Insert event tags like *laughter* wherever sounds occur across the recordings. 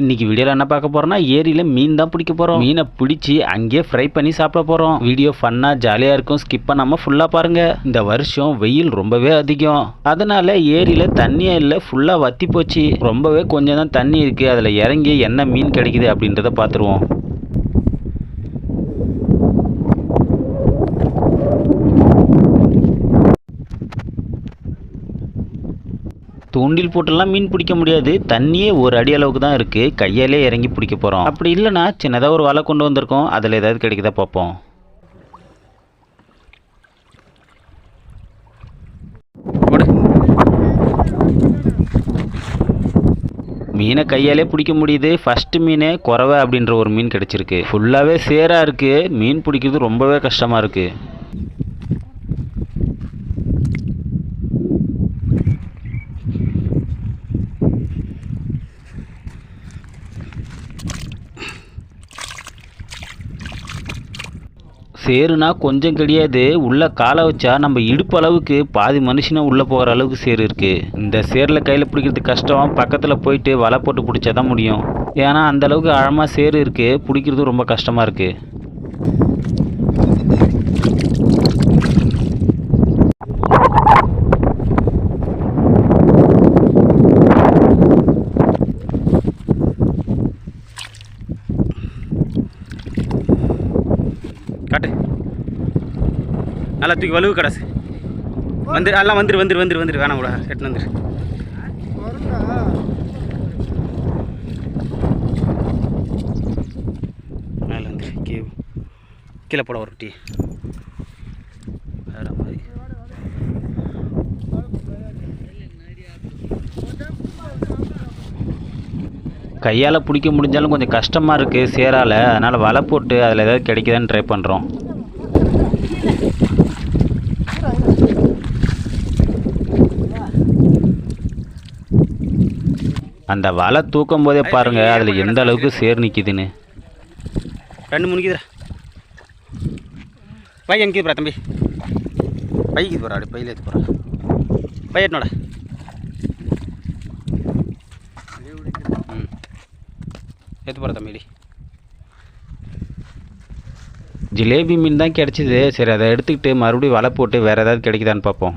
இன்னைக்கு வீடியோவில் என்ன பார்க்க போறோம்னா ஏரியில் மீன் தான் பிடிக்க போகிறோம் மீனை பிடிச்சி அங்கேயே ஃப்ரை பண்ணி சாப்பிட போகிறோம் வீடியோ ஃபன்னாக ஜாலியாக இருக்கும். ஸ்கிப் பண்ணாமல் ஃபுல்லாக பாருங்க. இந்த வருஷம் வெயில் ரொம்பவே அதிகம். அதனால ஏரியில் தண்ணியே இல்லை ஃபுல்லாக வத்தி போச்சு. ரொம்பவே கொஞ்சம் தான் தண்ணி இருக்குது அதில் இறங்கி என்ன மீன் கிடைக்குது அப்படின்றத பார்த்துருவோம். தூண்டில் போட்டெல்லாம் மீன் பிடிக்க முடியாது. தண்ணியே ஒரு அடி அளவுக்கு தான் இருக்குது கையாலே இறங்கி பிடிக்க போகிறோம் அப்படி இல்லைன்னா சின்னதாக ஒரு வலை கொண்டு வந்திருக்கோம். அதில் ஏதாவது கிடைக்குதா பார்ப்போம். மீனை கையாலே பிடிக்க முடியுது. ஃபர்ஸ்ட் மீன் குறவை அப்படின்ற ஒரு மீன் கிடைச்சிருக்கு. ஃபுல்லாகவே சேராக இருக்குது மீன் பிடிக்கிறது ரொம்பவே கஷ்டமாக இருக்குது சேருனா கொஞ்சம் கிடையாது. உள்ள காலை வச்சா நம்ம இடுப்பு அளவுக்கு பாதி மனுஷனை உள்ள போகிற அளவுக்கு சேரு இருக்கு. இந்த சேரில் கையில் பிடிக்கிறது கஷ்டம். பக்கத்தில் போயிட்டு வலை போட்டு பிடிச்சா தான் முடியும். ஏன்னா அந்தளவுக்கு ஆழமாக சேரு இருக்குது பிடிக்கிறது ரொம்ப கஷ்டமாக இருக்குது காட்டு நல்லா தூக்கி வலுவு கடைசி வந்து எல்லாம் வந்துரு வந்துரு வந்துரு வந்துரு வேணாம் கூட எட்டு வந்துரு. மேலே வந்துரு கீ கீழே போட ஒரு டீ. மாதிரி. கையால் பிடிக்க முடிஞ்சாலும் கொஞ்சம் கஷ்டமாக இருக்குது சேரால். அதனால் வலை போட்டு அதில் ஏதாவது கிடைக்குதான்னு ட்ரை பண்ணுறோம் அந்த வலை தூக்கும் போதே பாருங்க அதில் எந்த அளவுக்கு சேர் நிற்கிதுன்னு ரெண்டு மூணு கீதுரா பை எங்கே போகிறா தம்பி. பைக்கு போகிறா அப்படி பையில் ஏற்று போகிறா பை எட்டனோட. ம். ஏற்று போகிறா தம்பிடி ஜிலேபி மீன் தான் கிடச்சிது. சரி அதை எடுத்துக்கிட்டு மறுபடியும் வலை போட்டு வேறு ஏதாவது கிடைக்குதான்னு பார்ப்போம்.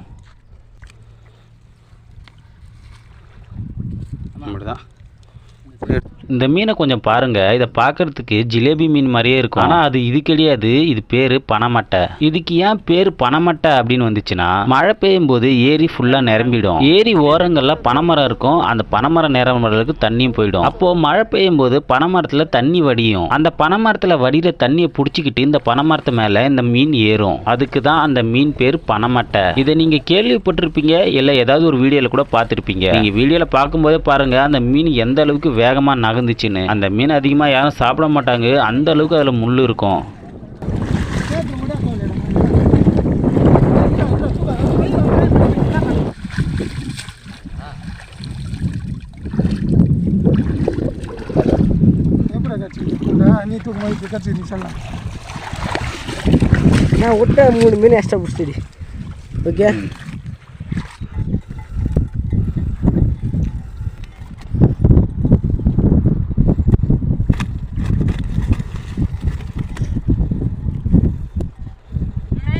அப்படி இந்த மீனை கொஞ்சம் பாருங்க. இதை பார்க்கறதுக்கு ஜிலேபி மீன் மாதிரியே இருக்கும். ஆனால் அது இது கிடையாது. இது பேர் பனமட்டை. இதுக்கு ஏன் பேர் பனமட்டை அப்படின்னு வந்துச்சுன்னா மழை பெய்யும் போது ஏரி ஃபுல்லாக நிரம்பிடும். ஏரி ஓரங்களில் பனைமரம் இருக்கும். அந்த பனைமரம் நிரம்புறதுக்கு தண்ணியும் போயிடும். அப்போ மழை பெய்யும் போது பனைமரத்தில் தண்ணி வடியும். அந்த பனைமரத்தில் வடிகிற தண்ணியை பிடிச்சிக்கிட்டு இந்த பனைமரத்து மேலே இந்த மீன் ஏறும். அதுக்கு தான் அந்த மீன் பேர் பனமட்டை. இதை நீங்க கேள்விப்பட்டிருப்பீங்க இல்லை ஏதாவது ஒரு வீடியோல கூட பார்த்துருப்பீங்க. நீங்க வீடியோல பார்க்கும்போதே பாருங்க அந்த மீன் எந்த அளவுக்கு வேகமா நகர்ந்துச்சுன்னு அந்த மீன் அதிகமா யாரும் சாப்பிட மாட்டாங்க. அந்த அளவுக்கு அதுல முள் இருக்கும். நீ தூக்கு மாதிரி கட்சி நீ சொல்லலாம் நான்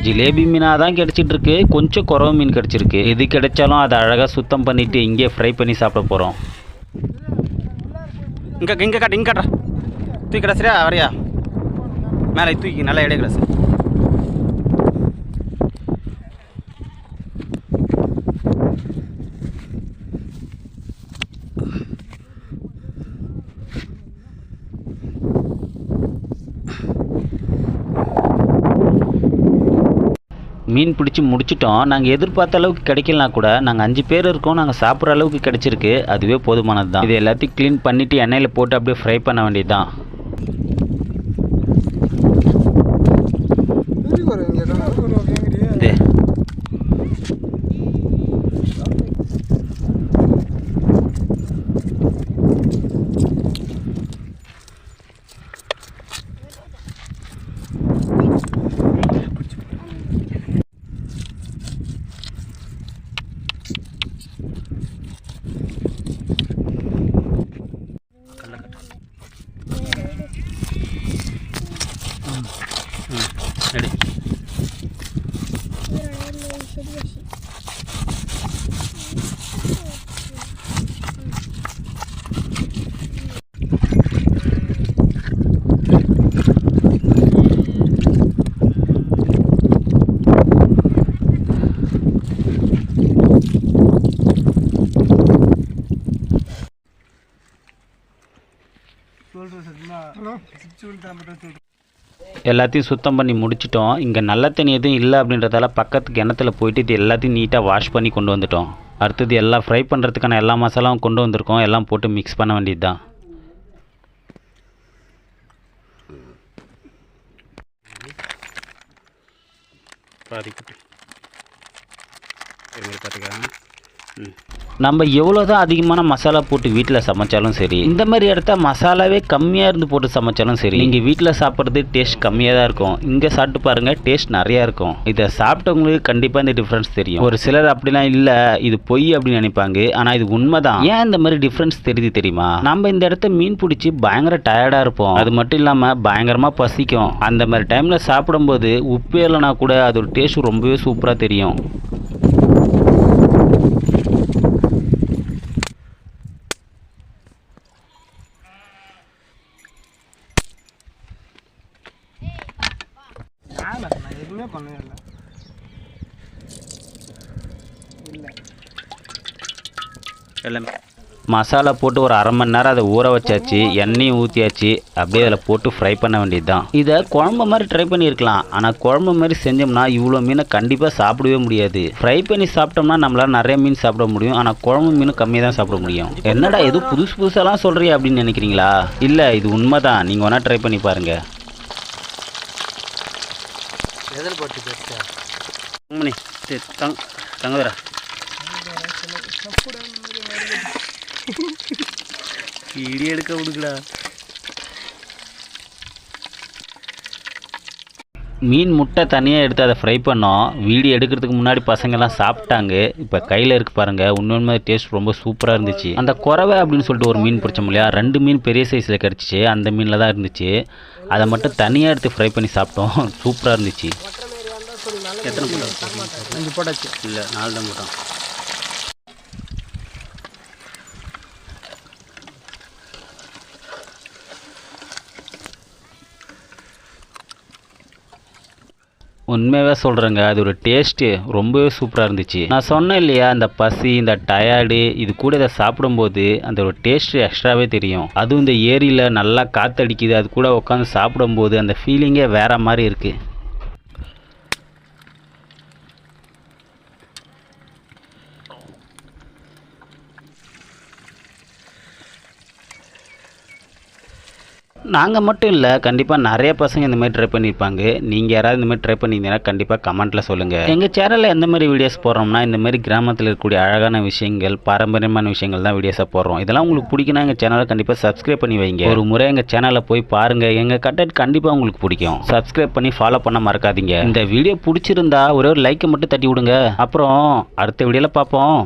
ஜிலேபி மீனாக தான் கிடச்சிட்டு இருக்கு கொஞ்சம் குறவு மீன் கிடச்சிருக்கு. எது கிடைச்சாலும் அதை அழகாக சுத்தம் பண்ணிட்டு இங்கே ஃப்ரை பண்ணி சாப்பிட போகிறோம் இங்கே இங்கே காட்டு இங்கே காட்டுறா. தூக்கி கிடச்சிரியா வரையா? மேலே தூக்கி நல்லா இடையே கிடச்சு மீன் பிடிச்சி முடிச்சிட்டோம். நாங்கள் எதிர்பார்த்த அளவுக்கு கிடைக்கலனா கூட நாங்கள் அஞ்சு பேர் இருக்கோம் நாங்கள் சாப்பிட்ற அளவுக்கு கிடைச்சிருக்கு. அதுவே போதுமானது தான் இது எல்லாத்தையும் க்ளீன் பண்ணிவிட்டு எண்ணெயில் போட்டு அப்படியே ஃப்ரை பண்ண வேண்டியது தான் எல்லாத்தையும் சுத்தம் பண்ணி முடிச்சிட்டோம். இங்கே நல்ல தண்ணி எதுவும் இல்லை அப்படின்றதால பக்கத்து கிணத்துல போயிட்டு இது எல்லாத்தையும் நீட்டாக வாஷ் பண்ணி கொண்டு வந்துட்டோம். அடுத்தது எல்லாம் ஃப்ரை பண்ணுறதுக்கான எல்லா மசாலாவும் கொண்டு வந்திருக்கோம். எல்லாம் போட்டு மிக்ஸ் பண்ண வேண்டியது தான் பாதிக்கிட்டு குட்டி ம். நம்ம எவ்வளோ தான் அதிகமான மசாலா போட்டு வீட்டில் சமைச்சாலும் சரி இந்த மாதிரி இடத்த மசாலாவே கம்மியாக இருந்து போட்டு சமைச்சாலும் சரி நீங்கள் வீட்டில் சாப்பிட்றது டேஸ்ட் கம்மியாக தான் இருக்கும். இங்கே சாப்பிட்டு பாருங்கள் டேஸ்ட் நிறையா இருக்கும். இதை சாப்பிட்டவங்களுக்கு கண்டிப்பாக இந்த டிஃப்ரென்ஸ் தெரியும். ஒரு சிலர் அப்படிலாம் இல்லை இது பொய் அப்படின்னு நினைப்பாங்க. ஆனால் இது உண்மைதான். ஏன் இந்த மாதிரி டிஃப்ரென்ஸ் தெரியுது தெரியுமா? நம்ம இந்த இடத்த மீன் பிடிச்சி பயங்கர டயர்டாக இருப்போம். அது மட்டும் இல்லாமல் பயங்கரமாக பசிக்கும். அந்த மாதிரி டைமில் சாப்பிடும்போது உப்பு இல்லைனா கூட அதோட டேஸ்ட் ரொம்பவே சூப்பராக தெரியும். நான் எதுவுமே பண்ணவே இல்லை. இல்லை. எல்லாமே மசாலா போட்டு ஒரு அரை மணி நேரம் அதை ஊற வச்சாச்சு எண்ணெயும் ஊற்றியாச்சு அப்படியே அதில் போட்டு ஃப்ரை பண்ண வேண்டியது தான் இதை குழம்பு மாதிரி ட்ரை பண்ணியிருக்கலாம். ஆனால் குழம்பு மாதிரி செஞ்சோம்னா இவ்வளோ மீனை கண்டிப்பாக சாப்பிடவே முடியாது. ஃப்ரை பண்ணி சாப்பிட்டோம்னா நம்மளால் நிறைய மீன் சாப்பிட முடியும். ஆனால் குழம்பு மீன் கம்மியாக தான் சாப்பிட முடியும். என்னடா எதுவும் புதுசு புதுசாலாம் சொல்கிறியா அப்படின்னு நினைக்கிறீங்களா? இல்லை இது உண்மைதான். நீங்கள் வேணால் ட்ரை பண்ணி பாருங்கள் எதில் போட்டு மணி சரி தங்க தங்கதுரா. இடி எடுக்க விடுக்கடா. மீன் முட்டை தனியாக எடுத்து அதை ஃப்ரை பண்ணோம். வீடியோ எடுக்கிறதுக்கு முன்னாடி பசங்கெல்லாம் சாப்பிட்டாங்க. இப்போ கையில் இருக்கு பாருங்க. உண்மையுமே டேஸ்ட் ரொம்ப சூப்பராக இருந்துச்சு. அந்த குறவை அப்படின்னு சொல்லிட்டு ஒரு மீன் பிடிச்சோம் இல்லையா? ரெண்டு மீன் பெரிய சைஸில் கிடச்சிச்சு. அந்த மீனில் தான் இருந்துச்சு. அதை மட்டும் தனியாக எடுத்து ஃப்ரை பண்ணி சாப்பிட்டோம். *laughs* சூப்பராக இருந்துச்சு. எத்தனை போட்டாச்சு? இல்லை நாலு தான் போட்டோம் உண்மையாக சொல்கிறேங்க அதோட டேஸ்ட்டு ரொம்பவே சூப்பராக இருந்துச்சு. நான் சொன்னேன் இல்லையா அந்த பசி இந்த டயர்டு இது கூட இதை சாப்பிடும்போது அந்த ஒரு டேஸ்ட்டு எக்ஸ்ட்ராவே தெரியும். அதுவும் இந்த ஏரியில் நல்லா காற்றடிக்குது அது கூட உட்காந்து சாப்பிடும்போது அந்த ஃபீலிங்கே வேறு மாதிரி இருக்குது நாங்கள் மட்டும் இல்லை கண்டிப்பாக நிறைய பசங்க இந்த மாதிரி ட்ரை பண்ணியிருப்பாங்க நீங்கள் யாராவது இந்த மாதிரி ட்ரை பண்ணியிருந்தீங்கன்னா கண்டிப்பாக கமெண்ட்டில் சொல்லுங்கள் எங்கள் சேனலில் எந்த மாதிரி வீடியோஸ் போடுறோம்னா இந்த மாதிரி கிராமத்தில் இருக்கக்கூடிய அழகான விஷயங்கள் பாரம்பரியமான விஷயங்கள் தான் வீடியோஸாக போடுறோம். இதெல்லாம் உங்களுக்கு பிடிக்குன்னா எங்கள் சேனலை கண்டிப்பாக சப்ஸ்கிரைப் பண்ணி வைங்க. ஒரு முறை எங்கள் சேனலில் போய் பாருங்கள் எங்கள் கண்டென்ட் கண்டிப்பாக உங்களுக்கு பிடிக்கும். சப்ஸ்கிரைப் பண்ணி ஃபாலோ பண்ண மறக்காதீங்க. இந்த வீடியோ பிடிச்சிருந்தா ஒரே ஒரு லைக்கை மட்டும் தட்டி விடுங்க. அப்புறம் அடுத்த வீடியோவில் பார்ப்போம்.